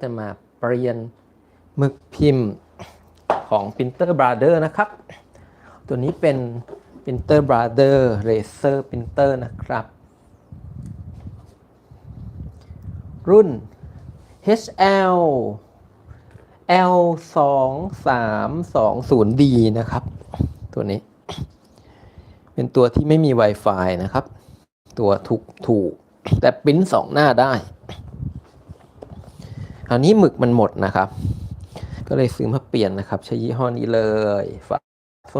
จะมาเปลี่ยนหมึกพิมพ์ของ Printer Brother นะครับ ตัวนี้เป็น Printer Brother Laser Printer นะครับ รุ่น HL L 2 3 2 0 D นะครับ ตัวนี้ เป็นตัวที่ไม่มี Wi-Fi นะครับ ตัวถูกถูกแต่ปิ้นสองหน้าได้ อันนี้หมึกมันหมดนะครับ ก็เลยซื้อมาเปลี่ยนนะครับ ใช้ยี่ห้อนี้เลยฟาโท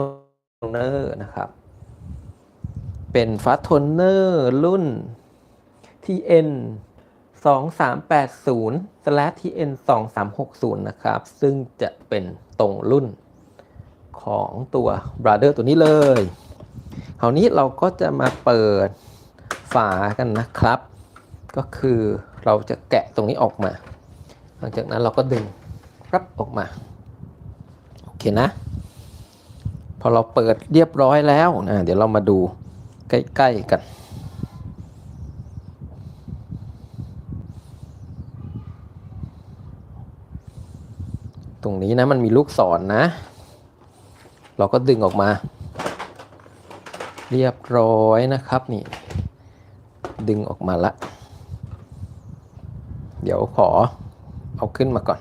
เนอร์นะครับ เป็นฟาโทเนอร์รุ่น TN 2380 TN 2360นะครับ ซึ่งจะเป็นตรงรุ่นของตัว Brother ตัวนี้เลย คราวนี้เราก็จะมาเปิดฝากันนะครับ ก็คือเราจะแกะตรงนี้ออกมา หลังจากนั้นเราก็ดึงรับออกมา โอเคนะ พอเราเปิดเรียบร้อยแล้วนะเดี๋ยวเรามาดูใกล้ๆกันตรงนี้นะมันมีลูกศรนนะ เราก็ดึงออกมา เรียบร้อยนะครับนี่ ดึงออกมาละ เดี๋ยวขอ เอาขึ้นมาก่อน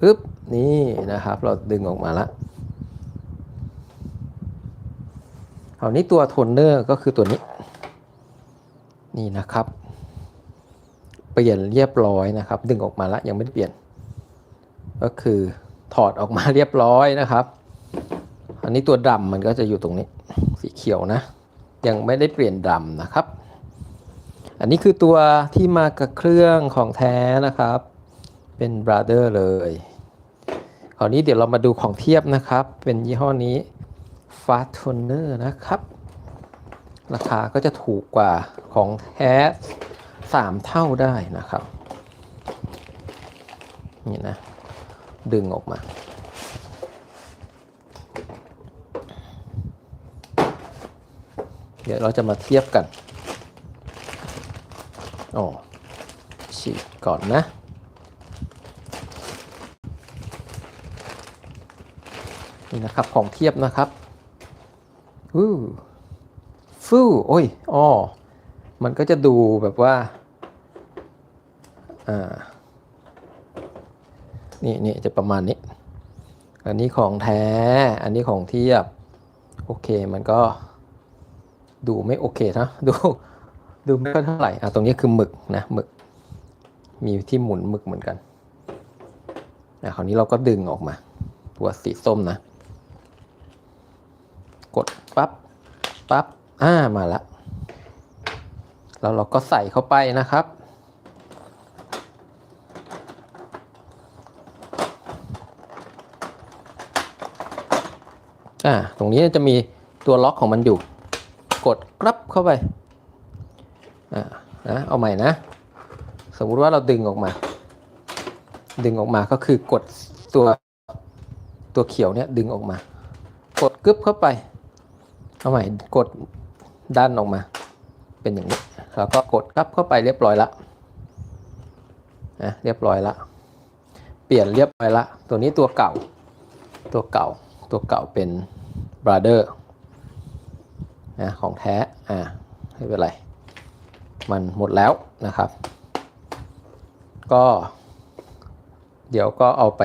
ปึ๊บนี่นะครับ เราดึงออกมาละคราวนี้ตัวโทนเนอร์ก็คือตัวนี้ นี่นะครับ เปลี่ยนเรียบร้อยนะครับ ดึงออกมาละยังไม่ได้เปลี่ยน ก็คือถอดออกมาเรียบร้อยนะครับ อันนี้ตัวดำมันก็จะอยู่ตรงนี้ สีเขียวนะ ยังไม่ได้เปลี่ยนดำนะครับ อันนี้คือตัวที่มากับเครื่องของแท้นะครับ เป็น brother เลยคราวนี้เดี๋ยวเรามาดูของเทียบนะครับ เป็นยี่ห้อนี้ fast toner นะครับ ราคาก็จะถูกกว่าของแท้3เท่าได้นะครับ นี่นะ ดึงออกมาเดี๋ยวเราจะมาเทียบกัน อ๋อฉีกก่อนนะ นี่นะครับของเทียบนะครับฟูฟูโอ้ยอ๋อมันก็จะดูแบบว่าอ่านี่นี่จะประมาณนี้ อันนี้ของแท้ อันนี้ของเทียบ โอเค มันก็ดูไม่โอเคนะ ดู ดูไม่ค่อยเท่าไหร่ อะ ตรงนี้คือหมึกนะหมึก มีที่หมุนหมึกเหมือนกันนะคราวนี้เราก็ดึงออกมา ตัวสีส้มนะ กดปับ๊บปับ๊บอ่ามาละแล้วเราก็ใส่เข้าไปนะครับ อ่าตรงนี้จะมีตัวล็อกของมันอยู่ กดกรับเข้าไปอ่านะเอาใหม่นะ สมมุติว่าเราดึงออกมา ดึงออกมาก็คือกดตัวตัวเขียวเนี่ยดึงออกมา กดกึบเข้าไป เอาใหม่กดด้านออกมา เป็นอย่างนี้ แล้วก็กดกลับเข้าไปเรียบร้อยละนะเรียบร้อยละเปลี่ยนเรียบร้อยละ ตัวนี้ตัวเก่า ตัวเก่า ตัวเก่าเป็น brother นะของแท้ อ่าไม่เป็นไร มันหมดแล้วนะครับ ก็ เดี๋ยวก็เอาไป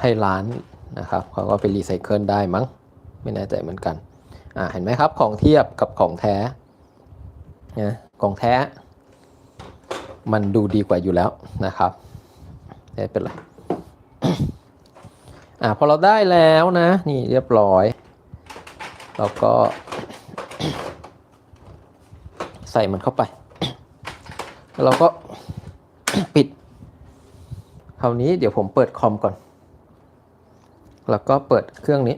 ให้ร้านนะครับเขาก็ไปรีไซเคิลได้มั้ง ไม่แน่ใจเหมือนกัน อ่าเห็นไหมครับของเทียบกับของแท้นะของแท้ มันดูดีกว่าอยู่แล้วนะครับไม่เป็นไรอ่าพอเราได้แล้วนะ นี่เรียบร้อย เราก็ ใส่มันเข้าไป แล้วเราก็ปิด คราวนี้เดี๋ยวผมเปิดคอมก่อน แล้วก็เปิดเครื่องนี้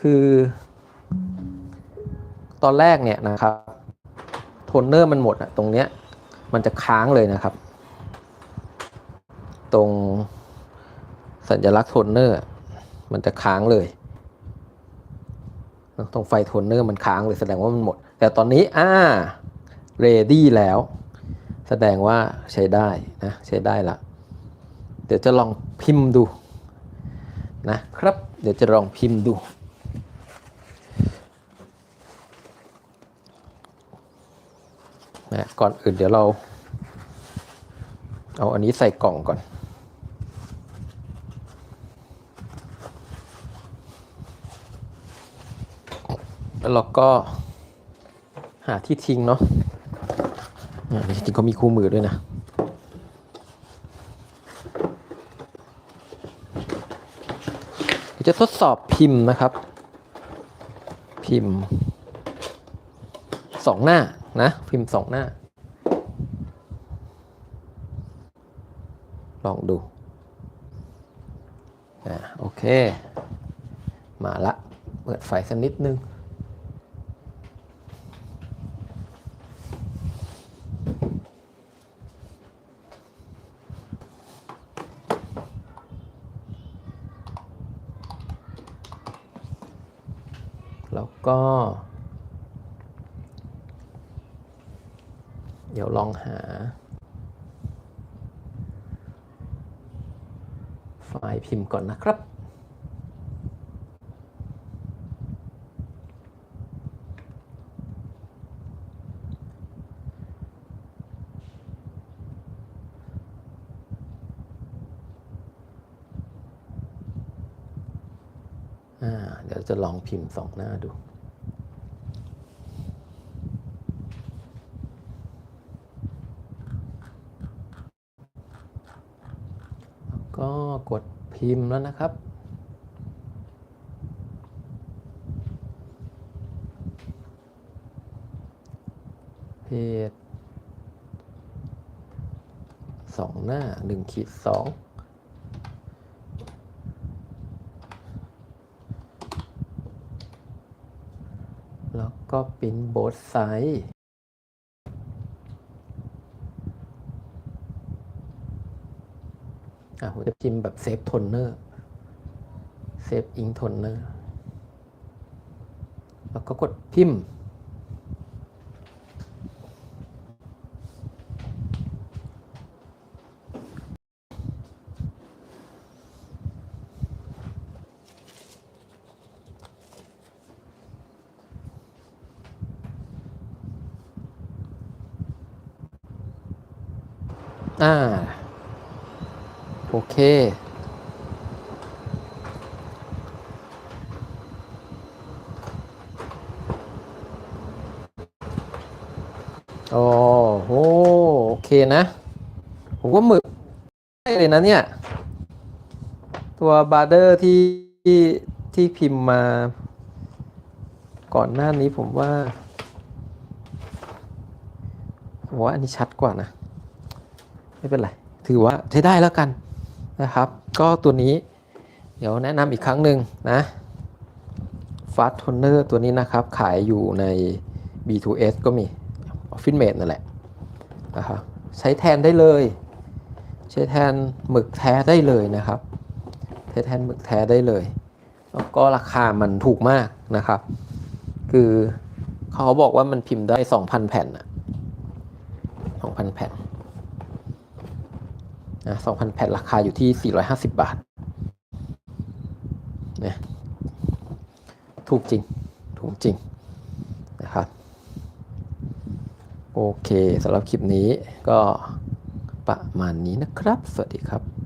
คือ ตอนแรกเนี่ยนะครับโทนเนอร์มันหมดอะตรงเนี้ยมันจะค้างเลยนะครับ ตรงสัญลักษณ์โทนเนอร์มันจะค้างเลย ตรงไฟโทนเนอร์มันค้างเลยแสดงว่ามันหมด แต่ตอนนี้อ่า ready แล้ว แสดงว่าใช้ได้นะใช้ได้ละ เดี๋ยวจะลองพิมพ์ดูนะครับ เดี๋ยวจะลองพิมพ์ดู นะก่อนอื่นเดี๋ยวเรา เอาอันนี้ใส่กล่องก่อน แล้วเราก็หาที่ทิ้งเนาะที่จริงเขามีคู่มือด้วยนะจะทดสอบพิมพ์นะครับ พิมพ์สองหน้า นะ พิมพ์สองหน้า ลองดูอ่าโอเค มาละ เปิดไฟสักนิดนึงแล้วก็ ดี๋ยวลองหา ไฟล์พิมพ์ก่อนนะครับ เดี๋ยวจะลองพิมพ์สองหน้าดู แล้วก็กด พิมพ์แล้วนะครับ เพจสองหน้าหนึ่งขีดสองแล้วก็ปิ้นโบสไซส์อะ ผมจะพิมพ์แบบเซฟโทนเนอร์เซฟอิงโทนเนอร์แล้วก็กดพิมพ์ อ่า โอเค โอ้โหโอเคนะ ผมว่าหมึกได้เลยนะเนี่ย ตัวบาร์เดอร์ที่ที่ที่พิมพ์มา ก่อนหน้านี้ผมว่าผมว่าอันนี้ชัดกว่านะ ไม่เป็นไร ถือว่าใช้ได้แล้วกัน นะครับ ก็ตัวนี้เดี๋ยวแนะนำอีกครั้งหนึ่งนะ Fast Toner ตัวนี้นะครับ ขายอยู่ใน B2S ก็มี Office Mate นั่นแหละนะครับใช้แทนได้เลย ใช้แทนหมึกแท้ได้เลยนะครับใช้แทนหมึกแท้ได้เลยแล้วก็ราคามันถูกมากนะครับ คือเขาบอกว่ามันพิมพ์ได้ 2,000 แผ่นอะ2,000 แผ่น นะ2,000แผ่นราคาอยู่ที่ 450 บาทเนี่ยถูกจริง ถูกจริงนะครับ โอเคสำหรับคลิปนี้ก็ประมาณนี้นะครับ สวัสดีครับ